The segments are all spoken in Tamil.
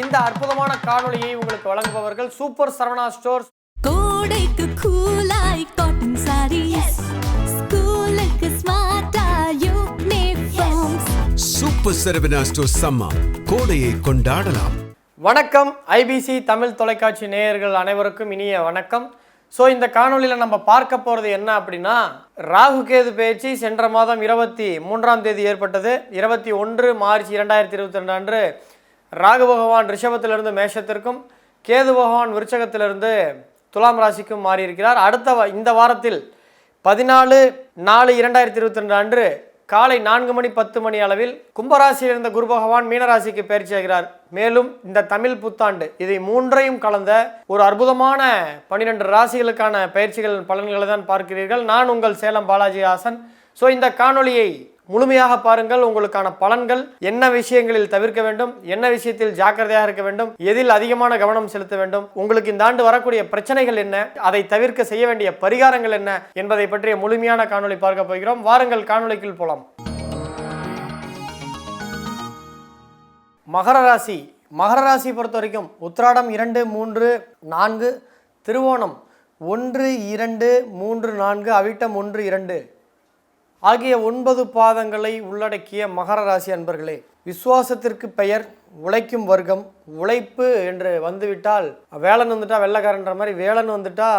இந்த அற்புதமான காணொளியை உங்களுக்கு வழங்குபவர்கள் சூப்பர் சரவணா ஸ்டோர்ஸ். கோடைக்கு கூலாய் காட்டன் சாரீஸ் ஸ்கூலுக்கு ஸ்மார்ட்டா யூனிஃபார்ம்ஸ் சூப்பர் சரவணா ஸ்டோர் சம்மா கோடையை கொண்டாடலாம். வணக்கம் ஐபிசி தமிழ் தொலைக்காட்சி நேயர்கள் அனைவருக்கும் இனிய வணக்கம். ஸோ இந்த காணொளியில் நம்ம பார்க்க போகிறது என்ன அப்படின்னா ராகு கேது பயிற்சி சென்ற மாதம் இருபத்தி மூன்றாம் தேதி ஏற்பட்டது. இருபத்தி ஒன்று மார்ச் இரண்டாயிரத்தி இருபத்தி ரெண்டு அன்று ராகு பகவான் ரிஷபத்திலிருந்து மேஷத்திற்கும் கேது பகவான் விருச்சகத்திலிருந்து துலாம் ராசிக்கும் மாறியிருக்கிறார். அடுத்த இந்த வாரத்தில் பதினாலு நாலு இரண்டாயிரத்தி இருபத்தி ரெண்டு அன்று காலை நான்கு மணி பத்து மணி அளவில் கும்பராசியில் இருந்த குரு பகவான் மீனராசிக்கு பயிற்சியாகிறார் மேலும் இந்த தமிழ் புத்தாண்டு இதை மூன்றையும் கலந்த ஒரு அற்புதமான பன்னிரெண்டு ராசிகளுக்கான பயிற்சிகள் பலன்களை தான் பார்க்கிறீர்கள். நான் உங்கள் சேலம் பாலாஜி ஹாசன் ஸோ இந்த காணொளியை முழுமையாக பாருங்கள் உங்களுக்கான பலன்கள் என்ன விஷயங்களில் தவிர்க்க வேண்டும் என்ன விஷயத்தில் ஜாக்கிரதையாக இருக்க வேண்டும் எதில் அதிகமான கவனம் செலுத்த வேண்டும் உங்களுக்கு இந்த ஆண்டு வரக்கூடிய பிரச்சனைகள் என்ன அதை தவிர்க்க செய்ய வேண்டிய பரிகாரங்கள் என்ன என்பதை பற்றிய முழுமையான காணொலி பார்க்க போகிறோம். வாருங்கள் காணொலிக்குள் போலாம். மகர ராசி. மகர ராசி பொறுத்த வரைக்கும் உத்திராடம் இரண்டு மூன்று நான்கு திருவோணம் ஒன்று இரண்டு மூன்று நான்கு அவிட்டம் ஒன்று இரண்டு. ஆகிய ஒன்பது பாதங்களை உள்ளடக்கிய மகர ராசி அன்பர்களே விசுவாசத்திற்கு பெயர் உழைக்கும் வர்க்கம் உழைப்பு என்று வந்துவிட்டால் வேலன் வந்துட்டா வெள்ளைக்காரன்ற மாதிரி வேலன் வந்துட்டா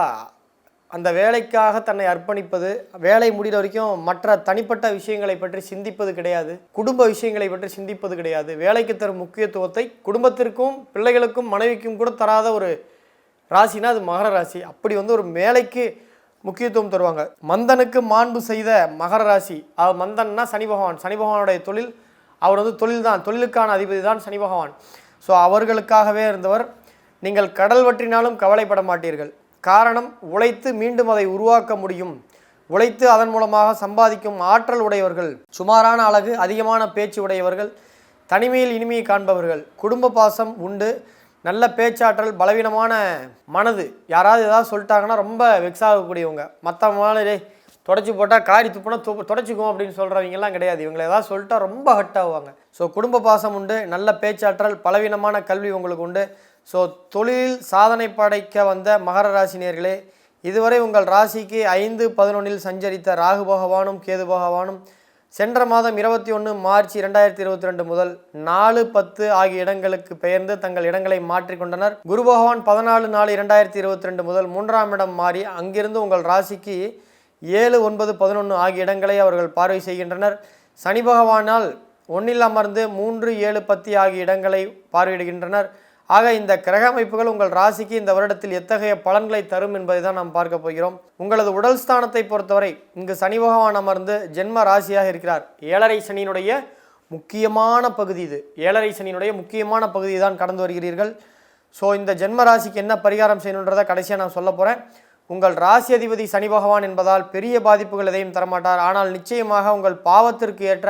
அந்த வேலைக்காக தன்னை அர்ப்பணிப்பது வேலை முடிகிற வரைக்கும் மற்ற தனிப்பட்ட விஷயங்களை பற்றி சிந்திப்பது கிடையாது குடும்ப விஷயங்களை பற்றி சிந்திப்பது கிடையாது. வேலைக்கு தரும் முக்கியத்துவத்தை குடும்பத்திற்கும் பிள்ளைகளுக்கும் மனைவிக்கும் கூட தராத ஒரு ராசினா அது மகர ராசி. அப்படி வந்து ஒரு வேலைக்கு முக்கியத்துவம் தருவாங்க. மந்தனுக்கு மாண்பு செய்த மகர ராசி. அவர் மந்தன்னா சனி பகவான். சனி பகவானுடைய தொழில் அவர் வந்து தொழில் தான் தொழிலுக்கான அதிபதி தான் சனி பகவான். ஸோ அவர்களுக்காகவே இருந்தவர் நீங்கள் கடல் வற்றினாலும் கவலைப்பட மாட்டீர்கள். காரணம் உழைத்து மீண்டும் அதை உருவாக்க முடியும். உழைத்து அதன் மூலமாக சம்பாதிக்கும் ஆற்றல் உடையவர்கள் சுமாரான அழகு அதிகமான பேச்சு உடையவர்கள் தனிமையில் இனிமையை காண்பவர்கள் குடும்ப பாசம் உண்டு. நல்ல பேச்சாற்றல் பலவீனமான மனது. யாராவது ஏதாவது சொல்லிட்டாங்கன்னா ரொம்ப வெக்ஸ் ஆகக்கூடியவங்க. மற்ற டேய் தொடச்சி போட்டால் காரி துப்புனா துப்பு தொடச்சிக்குவோம் அப்படின்னு சொல்கிறவங்கலாம் கிடையாது. இவங்களை ஏதாவது சொல்லிட்டா ரொம்ப ஹட் ஆகுவாங்க. ஸோ குடும்ப பாசம் உண்டு நல்ல பேச்சாற்றல் பலவீனமான கல்வி உங்களுக்கு உண்டு. ஸோ தொழிலில் சாதனை படைக்க வந்த மகர ராசினியர்களே இதுவரை உங்கள் ராசிக்கு ஐந்து பதினொன்றில் சஞ்சரித்த ராகு பகவானும் கேது பகவானும் சென்ற மாதம் இருபத்தி ஒன்று மார்ச் இரண்டாயிரத்தி இருபத்தி ரெண்டு முதல் நாலு பத்து ஆகிய இடங்களுக்கு பெயர்ந்து தங்கள் இடங்களை மாற்றிக்கொண்டனர் குரு பகவான் பதினாலு நாலு இரண்டாயிரத்தி இருபத்தி ரெண்டு முதல் மூன்றாம் இடம் மாறி அங்கிருந்து உங்கள் ராசிக்கு ஏழு ஒன்பது பதினொன்று ஆகிய இடங்களை அவர்கள் பார்வை செய்கின்றனர். சனி பகவானால் ஒன்றில் அமர்ந்து மூன்று ஏழு பத்து ஆகிய இடங்களை பார்வையிடுகின்றனர். ஆக இந்த கிரக அமைப்புகள் உங்கள் ராசிக்கு இந்த வருடத்தில் எத்தகைய பலன்களை தரும் என்பதை தான் நாம் பார்க்க போகிறோம். உங்களது உடல் ஸ்தானத்தை பொறுத்தவரை இங்கு சனி பகவான் அமர்ந்து ஜென்ம ராசியாக இருக்கிறார். ஏழரை சனியினுடைய முக்கியமான பகுதி இது. ஏழரை சனியினுடைய முக்கியமான பகுதி தான் கடந்து வருகிறீர்கள். ஸோ இந்த ஜென்ம ராசிக்கு என்ன பரிகாரம் செய்யணுன்றதை கடைசியாக நான் சொல்ல போகிறேன் உங்கள் ராசி அதிபதி சனி பகவான் என்பதால் பெரிய பாதிப்புகள் எதையும் தரமாட்டார். ஆனால் நிச்சயமாக உங்கள் பாவத்திற்கு ஏற்ற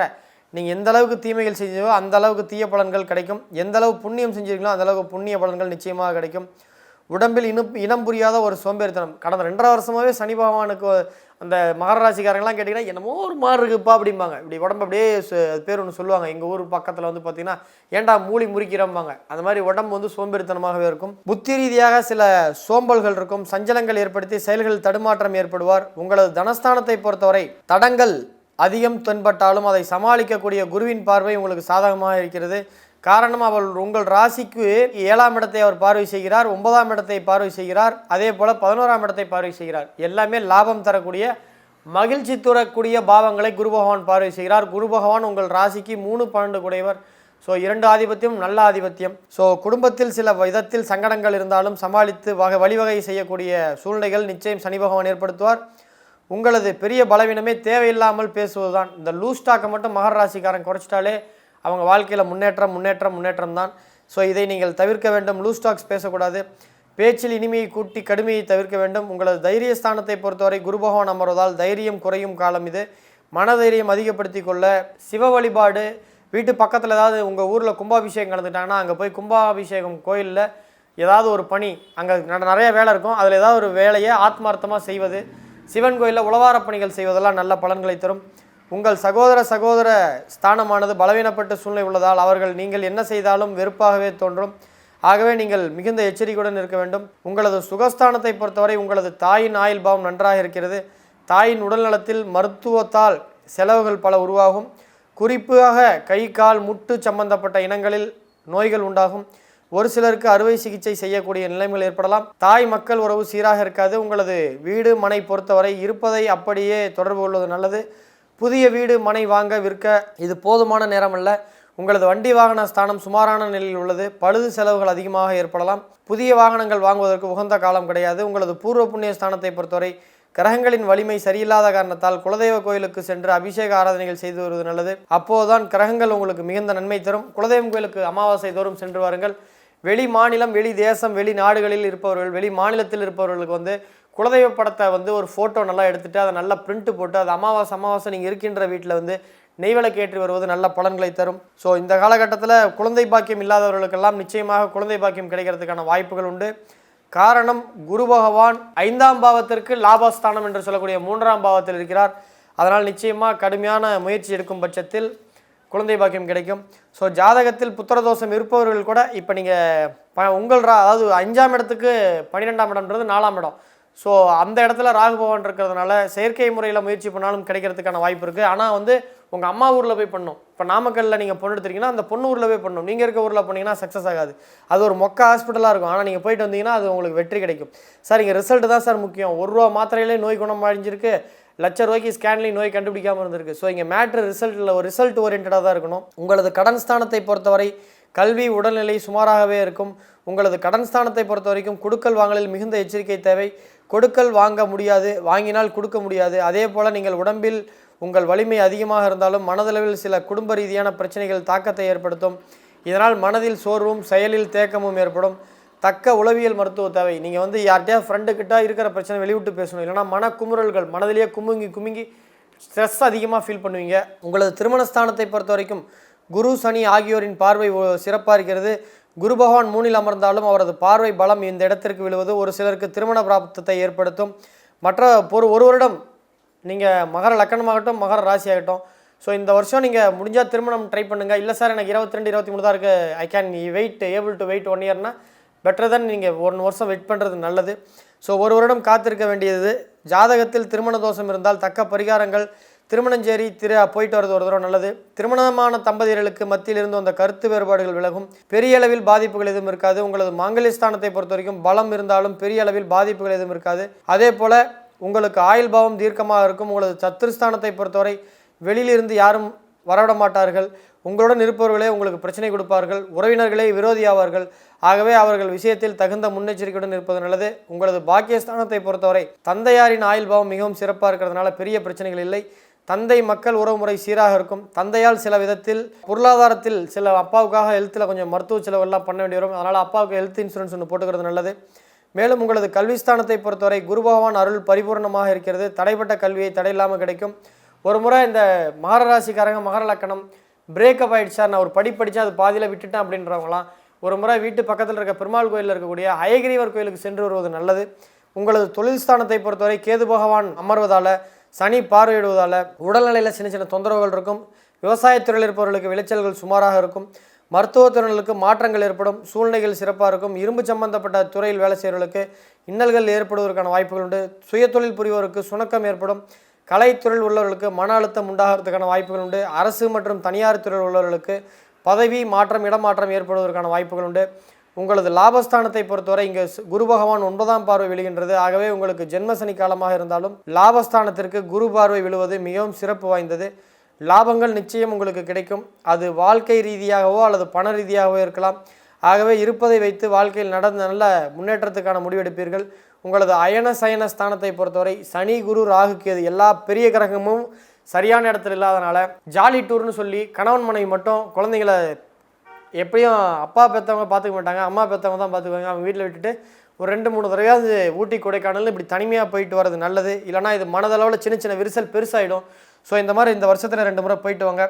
நீங்கள் எந்த அளவுக்கு தீமைகள் செஞ்சீங்களோ அந்த அளவுக்கு தீய பலன்கள் கிடைக்கும். எந்த அளவு புண்ணியம் செஞ்சிருக்கீங்களோ அந்த அளவுக்கு புண்ணிய பலன்கள் நிச்சயமாக கிடைக்கும். உடம்பில் இனம் இனம் புரியாத ஒரு சோம்பேறித்தனம். கடந்த ரெண்டரை வருஷமாகவே சனி பகவானுக்கு அந்த மகர ராசிக்காரங்களாம் கேட்டிங்கன்னா என்னமோ ஒரு மாதிரி இருக்குப்பா அப்படிம்பாங்க. இப்படி உடம்பு அப்படியே பேர் ஒன்று சொல்லுவாங்க. எங்கள் ஊர் பக்கத்தில் வந்து பார்த்தீங்கன்னா ஏன்டா மூலி முறிக்கிறம்பாங்க. அந்த மாதிரி உடம்பு வந்து சோம்பேறித்தனமாகவே இருக்கும். புத்தி ரீதியாக சில சோம்பல்கள் இருக்கும். சஞ்சலங்கள் ஏற்படுத்தி செயல்கள் தடுமாற்றம் ஏற்படுவார். உங்களது தனஸ்தானத்தை பொறுத்தவரை தடங்கள் அதிகம் தென்பட்டாலும் அதை சமாளிக்கக்கூடிய குருவின் பார்வை உங்களுக்கு சாதகமாக இருக்கிறது. காரணம் அவள் உங்கள் ராசிக்கு ஏழாம் இடத்தை அவர் பார்வை செய்கிறார் ஒன்பதாம் இடத்தை பார்வை செய்கிறார் அதே போல் பதினோராம் இடத்தை பார்வை செய்கிறார். எல்லாமே லாபம் தரக்கூடிய மகிழ்ச்சி தரக்கூடிய பாவங்களை குரு பகவான் பார்வை செய்கிறார். குரு பகவான் உங்கள் ராசிக்கு மூணு பன்னெண்டு குடையவர் ஸோ இரண்டு ஆதிபத்தியம் நல்ல ஆதிபத்தியம். ஸோ குடும்பத்தில் சில விதத்தில் சங்கடங்கள் இருந்தாலும் சமாளித்து வகை வழிவகை செய்யக்கூடிய சூழ்நிலைகள் நிச்சயம் சனி பகவான் ஏற்படுத்துவார். உங்களது பெரிய பலவீனமே தேவையில்லாமல் பேசுவதுதான். இந்த லூஸ் ஸ்டாக்கை மட்டும் மகர ராசிக்காரன் குறைச்சிட்டாலே அவங்க வாழ்க்கையில் முன்னேற்றம் முன்னேற்றம் முன்னேற்றம் தான். ஸோ இதை நீங்கள் தவிர்க்க வேண்டும். லூஸ் ஸ்டாக்ஸ் பேசக்கூடாது. பேச்சில் இனிமையை கூட்டி கடுமையை தவிர்க்க வேண்டும். உங்களது தைரிய ஸ்தானத்தை பொறுத்தவரை குரு பகவான் அமர்வதால் தைரியம் குறையும் காலம் இது. மனதைரியம் அதிகப்படுத்தி கொள்ள சிவ வழிபாடு. வீட்டு பக்கத்தில் ஏதாவது உங்கள் ஊரில் கும்பாபிஷேகம் கலந்துட்டாங்கன்னா அங்கே போய் கும்பாபிஷேகம் கோயிலில் ஏதாவது ஒரு பணி. அங்கே நிறைய வேலை இருக்கும். அதில் ஏதாவது ஒரு வேலையை ஆத்மார்த்தமாக செய்வது. சிவன் கோயிலில் உழவார பணிகள் செய்வதெல்லாம் நல்ல பலன்களை தரும். உங்கள் சகோதர சகோதர ஸ்தானமானது பலவீனப்பட்ட சூழ்நிலை உள்ளதால் அவர்கள் நீங்கள் என்ன செய்தாலும் வெறுப்பாகவே தோன்றும். ஆகவே நீங்கள் மிகுந்த எச்சரிக்கையுடன் இருக்க வேண்டும். உங்களது சுகஸ்தானத்தை பொறுத்தவரை உங்களது தாயின் ஆயுள் பாவம் நன்றாக இருக்கிறது. தாயின் உடல்நலத்தில் மருத்துவத்தால் செலவுகள் பல உருவாகும். குறிப்பாக கை கால் முட்டு சம்பந்தப்பட்ட இனங்களில் நோய்கள் உண்டாகும். ஒரு சிலருக்கு அறுவை சிகிச்சை செய்யக்கூடிய நிலைமைகள் ஏற்படலாம். தாய் மக்கள் உறவு சீராக இருக்காது. உங்களது வீடு மனை பொறுத்தவரை இருப்பதை அப்படியே தொடர்பு கொள்வது நல்லது. புதிய வீடு மனை வாங்க விற்க இது போதுமான நேரம் அல்ல உங்களது வண்டி வாகன ஸ்தானம் சுமாரான நிலையில் உள்ளது. பழுது செலவுகள் அதிகமாக ஏற்படலாம். புதிய வாகனங்கள் வாங்குவதற்கு உகந்த காலம் கிடையாது. உங்களது பூர்வ புண்ணிய ஸ்தானத்தை பொறுத்தவரை கிரகங்களின் வலிமை சரியில்லாத காரணத்தால் குலதெய்வ கோயிலுக்கு சென்று அபிஷேக ஆராதனைகள் செய்து வருவது நல்லது. அப்போதுதான் கிரகங்கள் உங்களுக்கு மிகுந்த நன்மை தரும். குலதெய்வம் கோயிலுக்கு அமாவாசை தோறும் சென்று வாருங்கள். வெளி மாநிலம் வெளி தேசம் வெளி நாடுகளில் இருப்பவர்கள் வெளி மாநிலத்தில் இருப்பவர்களுக்கு வந்து குலதெய்வ படத்தை வந்து ஒரு ஃபோட்டோ நல்லா எடுத்துட்டு அதை நல்லா பிரிண்ட் போட்டு அது அமாவாசை அமாவாசை நீங்கள் இருக்கின்ற வீட்டில் வந்து நெய்விளக்கு ஏற்றி வருவது நல்ல பலன்களை தரும். ஸோ இந்த காலகட்டத்தில் குழந்தை பாக்கியம் இல்லாதவர்களுக்கெல்லாம் நிச்சயமாக குழந்தை பாக்கியம் கிடைக்கிறதுக்கான வாய்ப்புகள் உண்டு. காரணம் குரு பகவான் ஐந்தாம் பாவத்திற்கு லாபஸ்தானம் என்று சொல்லக்கூடிய மூன்றாம் பாவத்தில் இருக்கிறார். அதனால் நிச்சயமாக கடுமையான முயற்சி எடுக்கும் பட்சத்தில் குழந்தை பாக்கியம் கிடைக்கும். ஸோ ஜாதகத்தில் புத்திரதோஷம் இருப்பவர்கள் கூட இப்போ நீங்கள் ப உங்கள் ரா அதாவது அஞ்சாம் இடத்துக்கு பன்னிரெண்டாம் இடம்ன்றது நாலாம் இடம். ஸோ அந்த இடத்துல ராகு பகவான் இருக்கிறதுனால செயற்கை முறையில் முயற்சி பண்ணாலும் கிடைக்கிறதுக்கான வாய்ப்பு இருக்குது ஆனால் வந்து உங்கள் அம்மா ஊரில் போய் பண்ணணும் இப்போ நாமக்கல்லில் நீங்கள் பொண்ணு எடுத்துருக்கீங்கன்னா அந்த பொண்ணு ஊரில் போய் பண்ணணும் நீங்கள் இருக்க ஊரில் பண்ணீங்கன்னா சக்ஸஸ் ஆகாது. அது ஒரு மொக்க ஹாஸ்பிட்டலாக இருக்கும். ஆனால் நீங்கள் போயிட்டு வந்தீங்கன்னா அது உங்களுக்கு வெற்றி கிடைக்கும். சார் இங்கே ரிசல்ட் தான் சார் முக்கியம். ஒரு ரூபா மாத்திரையிலே நோய் குணம் அடைஞ்சிருக்கு. லட்ச ரூபாய்க்கு ஸ்கேன்லையும் நோய் கண்டுபிடிக்காமல் இருந்திருக்கு. ஸோ இங்கே மேட்ரு ரிசல்ட்டில் ஒரு ரிசல்ட் ஓரியன்டாக தான் இருக்கணும். உங்களது கடன் ஸ்தானத்தை பொறுத்தவரை கல்வி உடல்நிலை சுமாராகவே இருக்கும். உங்களது கடன் ஸ்தானத்தை பொறுத்த வரைக்கும் கொடுக்கல் வாங்கலில் மிகுந்த எச்சரிக்கை தேவை. கொடுக்கல் வாங்க முடியாது. வாங்கினால் கொடுக்க முடியாது. அதே போல் நீங்கள் உடம்பில் உங்கள் வலிமை அதிகமாக இருந்தாலும் மனதளவில் சில குடும்ப ரீதியான பிரச்சனைகள் தாக்கத்தை ஏற்படுத்தும். இதனால் மனதில் சோர்வும் செயலில் தேக்கமும் ஏற்படும். தக்க உளவியல் மருத்துவ தேவை. நீங்கள் வந்து யார்கிட்டயா ஃப்ரெண்டுக்கிட்ட இருக்கிற பிரச்சனை வெளிவிட்டு பேசணும். இல்லைனா மன குமுறல்கள் மனதிலேயே குமுங்கி குமுங்கி ஸ்ட்ரெஸ் அதிகமாக ஃபீல் பண்ணுவீங்க. உங்களது திருமணஸ்தானத்தை பொறுத்த வரைக்கும் குரு சனி ஆகியோரின் பார்வை சிறப்பாக இருக்கிறது. குரு பகவான் மூனில் அமர்ந்தாலும் அவரது பார்வை பலம் இந்த இடத்திற்கு விழுவது ஒரு சிலருக்கு திருமண பிராப்தத்தை ஏற்படுத்தும். மற்ற ஒரு ஒரு வருடம் நீங்கள் மகர லக்கணமாகட்டும் மகர ராசி ஆகட்டும் ஸோ இந்த வருஷம் நீங்கள் முடிஞ்சால் திருமணம் ட்ரை பண்ணுங்கள் இல்லை சார் எனக்கு இருபத்தி ரெண்டு இருபத்தி மூணு தான் இருக்குது I can wait able to wait one இயர்னா better தான் நீங்கள் ஒன் வருஷம் வெயிட் பண்ணுறது நல்லது. ஸோ ஒரு வருடம் காத்திருக்க வேண்டியது. ஜாதகத்தில் திருமண தோஷம் இருந்தால் தக்க பரிகாரங்கள். திருமணஞ்சேரி திரு போயிட்டு வரது ஒரு தடவை நல்லது. திருமணமான தம்பதியர்களுக்கு மத்தியில் இருந்து வந்த கருத்து வேறுபாடுகள் விலகும். பெரிய அளவில் பாதிப்புகள் எதுவும் இருக்காது. உங்களது மாங்கல்ய ஸ்தானத்தை பொறுத்த வரைக்கும் பலம் இருந்தாலும் பெரிய அளவில் பாதிப்புகள் எதுவும் இருக்காது. அதே போல் உங்களுக்கு ஆயுள் பாவம் தீர்க்கமாக இருக்கும். உங்களது சத்துருஸ்தானத்தை பொறுத்தவரை வெளியிலிருந்து யாரும் வரவிட மாட்டார்கள். உங்களுடன் இருப்பவர்களே உங்களுக்கு பிரச்சனை கொடுப்பார்கள் உறவினர்களே விரோதியாவார்கள். ஆகவே அவர்கள் விஷயத்தில் தகுந்த முன்னெச்சரிக்கையுடன் இருப்பது நல்லது. உங்களது பாக்கியஸ்தானத்தை பொறுத்தவரை தந்தையாரின் ஆயுள் பாவம் மிகவும் சிறப்பாக இருக்கிறதுனால பெரிய பிரச்சனைகள் இல்லை. தந்தை மக்கள் உறவுமுறை சீராக இருக்கும். தந்தையால் சில விதத்தில் பொருளாதாரத்தில் சில அப்பாவுக்காக ஹெல்த்தில் கொஞ்சம் மருத்துவ செலவெல்லாம் பண்ண வேண்டி வரும். அதனால் அப்பாவுக்கு ஹெல்த் இன்சூரன்ஸ் ஒன்று போட்டுக்கிறது நல்லது. மேலும் உங்களது கல்விஸ்தானத்தை பொறுத்தவரை குரு பகவான் அருள் பரிபூர்ணமாக இருக்கிறது. தடைப்பட்ட கல்வியை தடையில்லாமல் கிடைக்கும். ஒரு முறை இந்த மகர ராசிக்காரங்க மகர லக்கணம் பிரேக்கப் ஆகிடுச்சா நான் ஒரு படி படித்தேன் அது பாதியில் விட்டுட்டேன் அப்படின்றவங்களாம் ஒரு முறை வீட்டு பக்கத்தில் இருக்க பெருமாள் கோயிலில் இருக்கக்கூடிய அயகிரிவர் கோயிலுக்கு சென்று வருவது நல்லது. உங்களது தொழில் ஸ்தானத்தை பொறுத்தவரை கேது பகவான் அமர்வதால் சனி பார்வையிடுவதால் உடல்நிலையில் சின்ன சின்ன தொந்தரவுகள் இருக்கும். விவசாயத்துறையில் இருப்பவர்களுக்கு விளைச்சல்கள் சுமாராக இருக்கும். மருத்துவத்துறைகளுக்கு மாற்றங்கள் ஏற்படும். சூழ்நிலைகள் சிறப்பாக இருக்கும். இரும்பு சம்பந்தப்பட்ட துறையில் வேலை செய்கிறவர்களுக்கு இன்னல்கள் ஏற்படுவதற்கான வாய்ப்புகள் உண்டு. சுயதொழில் புரிவோருக்கு சுணக்கம் ஏற்படும். கலைத்துறையில் உள்ளவர்களுக்கு மன அழுத்தம் உண்டாகிறதுக்கான வாய்ப்புகள் உண்டு. அரசு மற்றும் தனியார் துறையில் உள்ளவர்களுக்கு பதவி மாற்றம் இடமாற்றம் ஏற்படுவதற்கான வாய்ப்புகள் உண்டு. உங்களது லாபஸ்தானத்தை பொறுத்தவரை இங்கே குரு பகவான் ஒன்பதாம் பார்வை விழுகின்றது. ஆகவே உங்களுக்கு ஜென்மசனி காலமாக இருந்தாலும் லாபஸ்தானத்திற்கு குரு பார்வை விழுவது மிகவும் சிறப்பு வாய்ந்தது. லாபங்கள் நிச்சயம் உங்களுக்கு கிடைக்கும். அது வாழ்க்கை ரீதியாகவோ அல்லது பண ரீதியாகவோ இருக்கலாம். ஆகவே இருப்பதை வைத்து வாழ்க்கையில் நடந்த நல்ல முன்னேற்றத்துக்கான முடிவெடுப்பீர்கள். உங்களது அயன சயன ஸ்தானத்தை பொறுத்தவரை சனி குரு ராகு கேது எல்லா பெரிய கிரகமும் சரியான இடத்துல இல்லாதனால ஜாலி டூர்னு சொல்லி கணவன் மனைவி மட்டும் குழந்தைங்கள எப்படியும் அப்பா பெற்றவங்க பார்த்துக்க மாட்டாங்க அம்மா பெற்றவங்க தான் பார்த்துக்குவாங்க. அவங்க வீட்டில் விட்டுட்டு ஒரு ரெண்டு மூணு தடவையாவது ஊட்டி கொடைக்கானல் இப்படி தனிமையாக போயிட்டு வர்றது நல்லது. இல்லைனா இது மனதளவில் சின்ன சின்ன விரிசல் பெருசாகிடும் ஸோ இந்த மாதிரி இந்த வருஷத்தில் ரெண்டு முறை போயிட்டு வாங்க.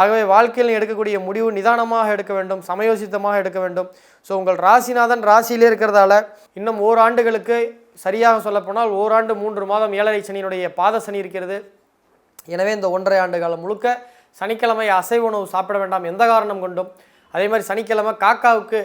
ஆகவே வாழ்க்கையில் எடுக்கக்கூடிய முடிவு நிதானமாக எடுக்க வேண்டும் சமயோசித்தமாக எடுக்க வேண்டும். ஸோ உங்கள் ராசிநாதன் ராசியிலே இருக்கிறதால இன்னும் ஓராண்டுகளுக்கு சரியாக சொல்லப்போனால் ஓராண்டு மூன்று மாதம் ஏழரை சனியினுடைய பாத சனி இருக்கிறது. எனவே இந்த ஒன்றரை ஆண்டு காலம் முழுக்க சனிக்கிழமை அசைவ உணவு சாப்பிட வேண்டாம் எந்த காரணம் கொண்டும். அதே மாதிரி சனிக்கிழமை காக்காவுக்கு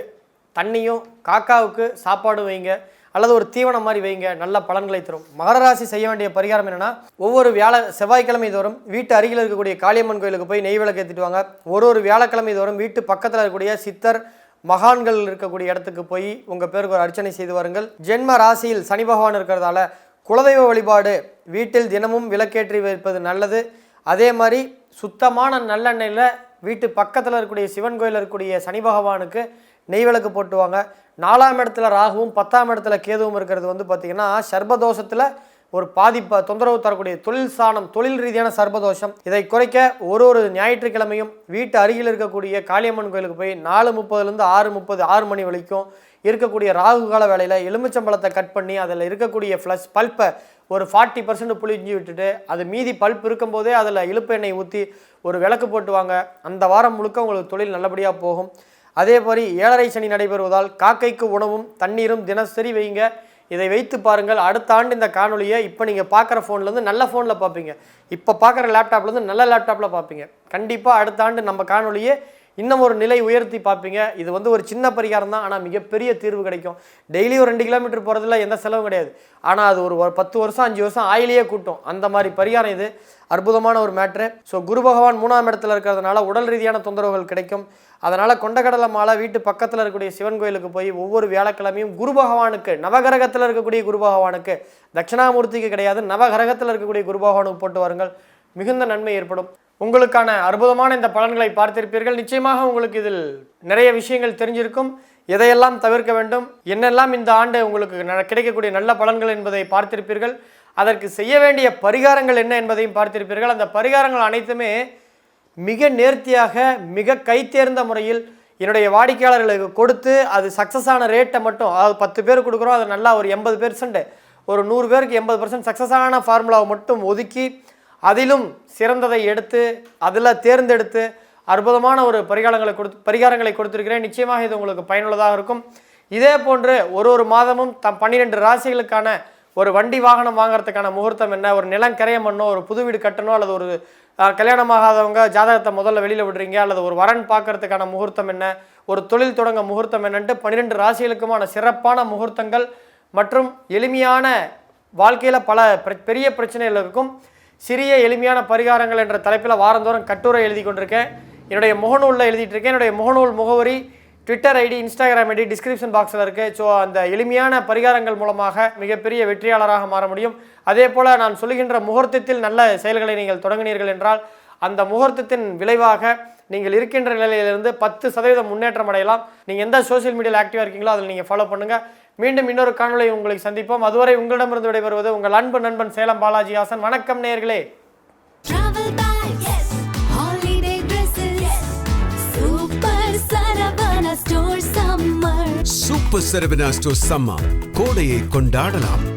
தண்ணியும் காக்காவுக்கு சாப்பாடும் வைங்க. அல்லது ஒரு தீவனம் மாதிரி வைங்க நல்ல பலன்களை தரும். மகர ராசி செய்ய வேண்டிய பரிகாரம் என்னன்னா ஒவ்வொரு வியாழ செவ்வாய்க்கிழமை தோறும் வீட்டு அருகில் இருக்கக்கூடிய காளியம்மன் கோயிலுக்கு போய் நெய் விளக்கு ஏற்றிட்டு வாங்க. ஒரு ஒரு வியாழக்கிழமை தோறும் வீட்டு பக்கத்தில் இருக்கக்கூடிய சித்தர் மகான்கள் இருக்கக்கூடிய இடத்துக்கு போய் உங்கள் பேருக்கு ஒரு அர்ச்சனை செய்து வாருங்கள். ஜென்ம ராசியில் சனி பகவான் இருக்கிறதால குலதெய்வ வழிபாடு வீட்டில் தினமும் விளக்கேற்றி வைப்பது நல்லது. அதே மாதிரி சுத்தமான நல்லெண்ணெயில் வீட்டு பக்கத்தில் இருக்கக்கூடிய சிவன் கோயிலில் இருக்கக்கூடிய சனி பகவானுக்கு நெய் விளக்கு போட்டுவாங்க நாலாம் இடத்துல ராகுவும் பத்தாம் இடத்துல கேதுவும் இருக்கிறது வந்து பார்த்திங்கன்னா சர்பதோஷத்தில் ஒரு பாதிப்பை தொந்தரவு தரக்கூடிய தொழில் சாணம் தொழில் ரீதியான சர்பதோஷம் இதை குறைக்க ஒரு ஒரு ஞாயிற்றுக்கிழமையும் வீட்டு அருகில் இருக்கக்கூடிய காளியம்மன் கோயிலுக்கு போய் நாலு முப்பதுலேருந்து ஆறு முப்பது ஆறு மணி வரைக்கும் இருக்கக்கூடிய ராகு கால வேலையில் எலுமிச்சம்பழத்தை கட் பண்ணி அதில் இருக்கக்கூடிய ஃப்ளஷ் பல்ப்பை ஒரு ஃபார்ட்டி பர்சன்ட் புளிஞ்சு விட்டுட்டு அது மீதி பல்ப் இருக்கும்போதே அதில் இழுப்பு எண்ணெய் ஊற்றி ஒரு விளக்கு போட்டுவாங்க. அந்த வாரம் முழுக்க உங்களுக்கு தொழில் நல்லபடியாக போகும். அதே மாதிரி ஏழரை சனி நடைபெறுவதால் காக்கைக்கு உணவும் தண்ணீரும் தினசரி வைங்க இதை வைத்து பாருங்கள். அடுத்த ஆண்டு இந்த காணொலியை இப்போ நீங்கள் பார்க்குற ஃபோன்லேருந்து நல்ல ஃபோனில் பார்ப்பீங்க. இப்போ பார்க்குற லேப்டாப்லேருந்து நல்ல லேப்டாப்பில் பார்ப்பீங்க. கண்டிப்பாக அடுத்த ஆண்டு நம்ம காணொலியே இன்னும் ஒரு நிலை உயர்த்தி பார்ப்பீங்க. இது வந்து ஒரு சின்ன பரிகாரம் தான். ஆனால் மிகப்பெரிய தீர்வு கிடைக்கும். டெய்லி ஒரு ரெண்டு கிலோமீட்டர் போகிறதுல எந்த செலவும் கிடையாது. ஆனால் அது ஒரு பத்து வருஷம் அஞ்சு வருஷம் ஆயிலேயே கூட்டும். அந்த மாதிரி பரிகாரம் இது. அற்புதமான ஒரு மேட்ரு. ஸோ குரு பகவான் மூணாம் இடத்துல இருக்கிறதுனால உடல் ரீதியான தொந்தரவுகள் கிடைக்கும். அதனால் கொண்டக்கடலை மாலை வீட்டு பக்கத்தில் இருக்கக்கூடிய சிவன் கோயிலுக்கு போய் ஒவ்வொரு வியாழக்கிழமையும் குரு பகவானுக்கு நவகிரகத்தில் இருக்கக்கூடிய குரு பகவானுக்கு தட்சிணாமூர்த்திக்கு கிடையாது நவகிரகத்தில் இருக்கக்கூடிய குரு பகவானுக்கு போட்டு வாருங்கள். மிகுந்த நன்மை ஏற்படும். உங்களுக்கான அற்புதமான இந்த பலன்களை பார்த்திருப்பீர்கள். நிச்சயமாக உங்களுக்கு இதில் நிறைய விஷயங்கள் தெரிஞ்சிருக்கும். எதையெல்லாம் தவிர்க்க வேண்டும்? என்னெல்லாம் இந்த ஆண்டு உங்களுக்கு ந- கிடைக்கக்கூடிய நல்ல பலன்கள் என்பதை பார்த்திருப்பீர்கள். அதற்கு செய்ய வேண்டிய பரிகாரங்கள் என்ன என்பதையும் பார்த்திருப்பீர்கள். அந்த பரிகாரங்கள் அனைத்துமே மிக நேர்த்தியாக மிக கைத்தேர்ந்த முறையில் என்னுடைய வாடிக்கையாளர்களுக்கு கொடுத்து அது சக்ஸஸ் ஆன ரேட்டை மட்டும் அதாவது பத்து பேர் கொடுக்குறோம் அது நல்லா ஒரு எண்பது பெர்சன்ட் ஒரு நூறு பேருக்கு எண்பது பர்சன்ட் சக்ஸஸ் ஆன ஃபார்முலாவை மட்டும் ஒதுக்கி அதிலும் சிறந்ததை எடுத்து அதில் தேர்ந்தெடுத்து அற்புதமான ஒரு பரிகாரங்களை கொடுத்து பரிகாரங்களை கொடுத்துருக்கிறேன். நிச்சயமாக இது உங்களுக்கு பயனுள்ளதாக இருக்கும். இதே போன்று ஒரு ஒரு மாதமும் தம் பன்னிரெண்டு ராசிகளுக்கான ஒரு வண்டி வாகனம் வாங்குறதுக்கான முகூர்த்தம் என்ன? ஒரு நிலம் கரையம் பண்ணணும் ஒரு புது வீடு கட்டணும் அல்லது ஒரு கல்யாணமாகாதவங்க ஜாதகத்தை முதல்ல வெளியில் விடுறீங்க அல்லது ஒரு வரன் பார்க்கறதுக்கான முகூர்த்தம் என்ன? ஒரு தொழில் தொடங்க முகூர்த்தம் என்னன்ட்டு பன்னிரெண்டு ராசிகளுக்குமான சிறப்பான முகூர்த்தங்கள் மற்றும் எளிமையான வாழ்க்கையில் பல பிர- பெரிய பிரச்சனைகள் இருக்கும். சிறிய எளிமையான பரிகாரங்கள் என்ற தலைப்பில் வாரந்தோறும் கட்டுரை எழுதி கொண்டிருக்கேன். என்னுடைய முகநூலில் எழுதிட்டு இருக்கேன் என்னுடைய முகநூல் முகவரி twitter ID Instagram ID description பாக்ஸில் இருக்குது ஸோ அந்த எளிமையான பரிகாரங்கள் மூலமாக மிகப்பெரிய வெற்றியாளராக மாற முடியும். அதே போல் நான் சொல்லுகின்ற முகூர்த்தத்தில் நல்ல செயல்களை நீங்கள் தொடங்கினீர்கள் என்றால் அந்த முகூர்த்தத்தின் விளைவாக நீங்கள் இருக்கின்ற நிலையிலிருந்து பத்து சதவீதம் முன்னேற்றம் அடையலாம். நீங்கள் எந்த சோஷியல் மீடியாவில் ஆக்டிவாக இருக்கீங்களோ அதில் நீங்கள் ஃபாலோ பண்ணுங்கள் மீண்டும் இன்னொரு காணொளி உங்களை சந்திப்போம். அதுவரை உங்களிடமிருந்து விடைபெறுவது உங்கள் அன்பு நண்பன் சேலம் பாலாஜி ஹாசன். வணக்கம் summer. Super Saravana store summer கோடையை கொண்டாடலாம்.